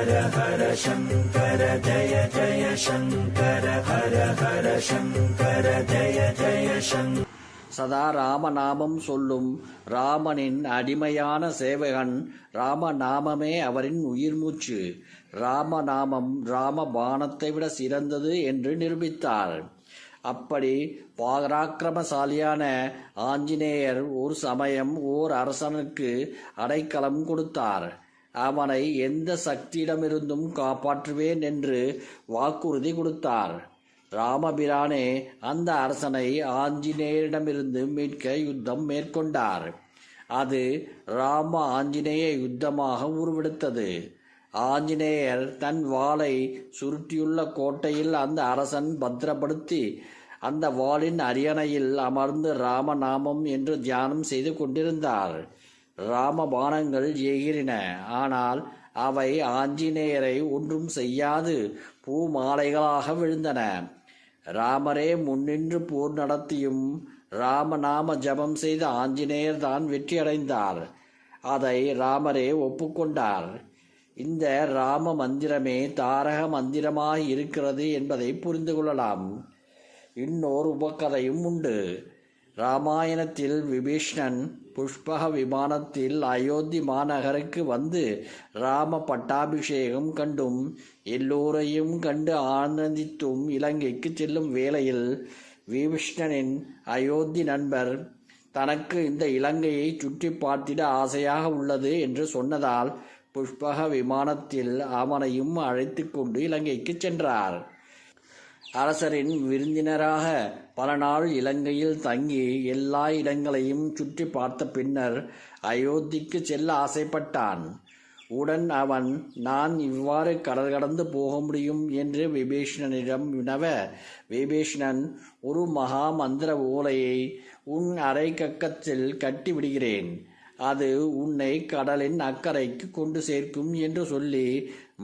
ஹர ஹர சங்கர ஜய ஜய சங்கர ஹர ஹர சங்கர ஜய ஜய சங்கர சதா ராமநாமம் சொல்லும் ராமனின் அடிமையான சேவகன் ராமநாமமே அவரின் உயிர் மூச்சு. ராமநாமம் ராம பானத்தை விட சிறந்தது என்று நிரூபித்தார். அப்படி பராக்கிரமசாலியான ஆஞ்சநேயர் ஒரு சமயம் ஓர் அரசனுக்கு அடைக்கலம் கொடுத்தார். அவனை எந்த சக்தியிடமிருந்தும் காப்பாற்றுவேன் என்று வாக்குறுதி கொடுத்தார். ராமபிரானே அந்த அரசனை ஆஞ்சநேயரிடமிருந்து மீட்க யுத்தம் மேற்கொண்டார். அது ராம ஆஞ்சநேய யுத்தமாக உருவெடுத்தது. ஆஞ்சநேயர் தன் வாளை சுருட்டியுள்ள கோட்டையில் அந்த அரசன் பத்திரப்படுத்தி அந்த வாளின் அரியணையில் அமர்ந்து ராமநாமம் என்று தியானம் செய்து கொண்டிருந்தார். ராமபானங்கள் எகிரின ஆனால் அவை ஆஞ்சநேயரை ஒன்றும் செய்யாது. பூ மாலைகளாக விழுந்தன. ராமரே முன்னின்று போர் நடத்தியும் ராமநாம ஜபம் செய்த ஆஞ்சநேயர் தான் வெற்றியடைந்தார். அதை ராமரே ஒப்புக்கொண்டார். இந்த ராம மந்திரமே தாரக மந்திரமாக இருக்கிறது என்பதை புரிந்து கொள்ளலாம். இன்னொரு உபக்கதையும் உண்டு. ராமாயணத்தில் விபீஷ்ணன் புஷ்பக விமானத்தில் அயோத்தி மாநகருக்கு வந்து ராம பட்டாபிஷேகம் கண்டும் எல்லோரையும் கண்டு ஆனந்தித்தும் இலங்கைக்கு செல்லும் வேளையில் விபீஷ்ணனின் அயோத்தி நண்பர் தனக்கு இந்த இலங்கையை சுற்றி பார்த்திட ஆசையாக உள்ளது என்று சொன்னதால் புஷ்பக விமானத்தில் அவனையும் அழைத்து கொண்டு இலங்கைக்கு சென்றார். அரசரின் விருந்தினராக பல நாள் இலங்கையில் தங்கி எல்லா இடங்களையும் சுற்றி பார்த்த பின்னர் அயோத்திக்கு செல்ல ஆசைப்பட்டான். உடன் அவன் நான் இவ்வாறு கடல் கடந்து போக முடியும் என்று விபீஷணனிடம் வினவ விபீஷணன் ஒரு மகா மந்திர ஓலையை உன் அரை கக்கத்தில் கட்டி விடுகிறேன். அது உன்னை கடலின் அக்கறைக்கு கொண்டு சேர்க்கும் என்று சொல்லி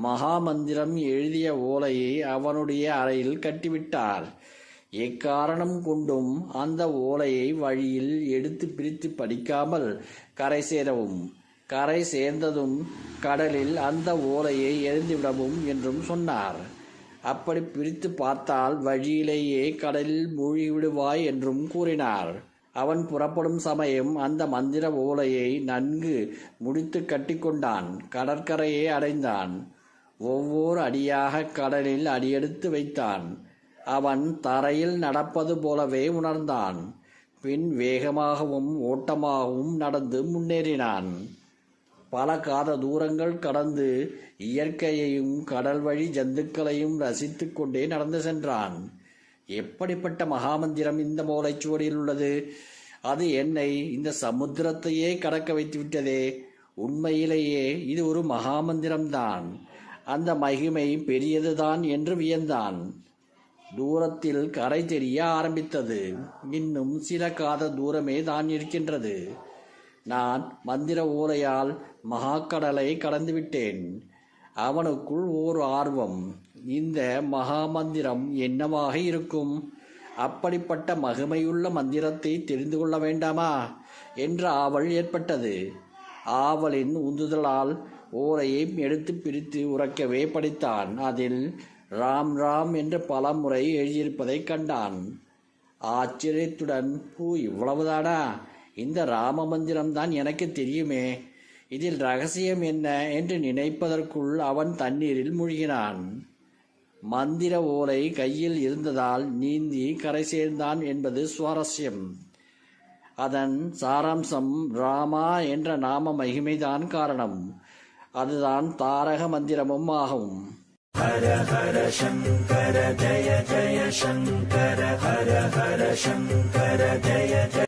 மகாமந்திரம் எழுதிய ஓலையை அவனுடைய அறையில் கட்டிவிட்டார் எக்காரணம் கொண்டும் அந்த ஓலையை வழியில் எடுத்து பிரித்து படிக்காமல் கரை சேரவும். கரை சேர்ந்ததும் கடலில் அந்த ஓலையை எரிந்துவிடவும் என்றும் சொன்னார். அப்படி பிரித்து பார்த்தால் வழியிலேயே கடலில் மூழ்கிவிடுவாய் என்றும் கூறினார். அவன் புறப்படும் சமயம் அந்த மந்திர ஓலையை நன்கு முடித்து கட்டிக்கொண்டான். கடற்கரையை அடைந்தான். ஒவ்வொரு அடியாக கடலில் அடியெடுத்து வைத்தான். அவன் தரையில் நடப்பது போலவே உணர்ந்தான். பின் வேகமாகவும் ஓட்டமாகவும் நடந்து முன்னேறினான். பல காத தூரங்கள் கடந்து இயற்கையையும் கடல் வழி ஜந்துக்களையும் ரசித்து கொண்டே நடந்து சென்றான். எப்படிப்பட்ட மகாமந்திரம் இந்த மூளைச்சுவடியில் உள்ளது? அது என்னை இந்த சமுத்திரத்தையே கடக்க வைத்து விட்டதே. உண்மையிலேயே இது ஒரு மகாமந்திரம்தான். அந்த மகிமை பெரியதுதான் என்று வியந்தான். தூரத்தில் கரை தெரிய ஆரம்பித்தது. இன்னும் சில காத தூரமே தான் இருக்கின்றது. நான் மந்திர ஓலையால் மகாக்கடலை கடந்துவிட்டேன் அவனுக்குள் ஓர் ஆர்வம். இந்த மகா மந்திரம் என்னவாக இருக்கும்? அப்படிப்பட்ட மகிமையுள்ள மந்திரத்தை தெரிந்து கொள்ள வேண்டாமா? என்ற ஆவல் ஏற்பட்டது. ஆவலின் உந்துதலால் ஓரையை எடுத்து பிரித்து உறக்கவே படித்தான். அதில் ராம் ராம் என்று பல முறை எழுதியிருப்பதைக் கண்டான். ஆச்சரியத்துடன் பூ இவ்வளவுதானா? இந்த ராம மந்திரம்தான் எனக்கு தெரியுமே. இதில் ரகசியம் என்ன? என்று நினைப்பதற்குள் அவன் தண்ணீரில் மூழ்கினான். மந்திர ஓலை கையில் இருந்ததால் நீந்தி கரை சேர்ந்தான் என்பது சுவாரஸ்யம். அதன் சாராம்சம் ராமா என்ற நாம மகிமைதான் காரணம். அதுதான் தாரக மந்திரமும் ஆகும். ஹர ஹர சங்கர ஜய ஜய சங்கர ஹர ஹர சங்கர ஜய ஜய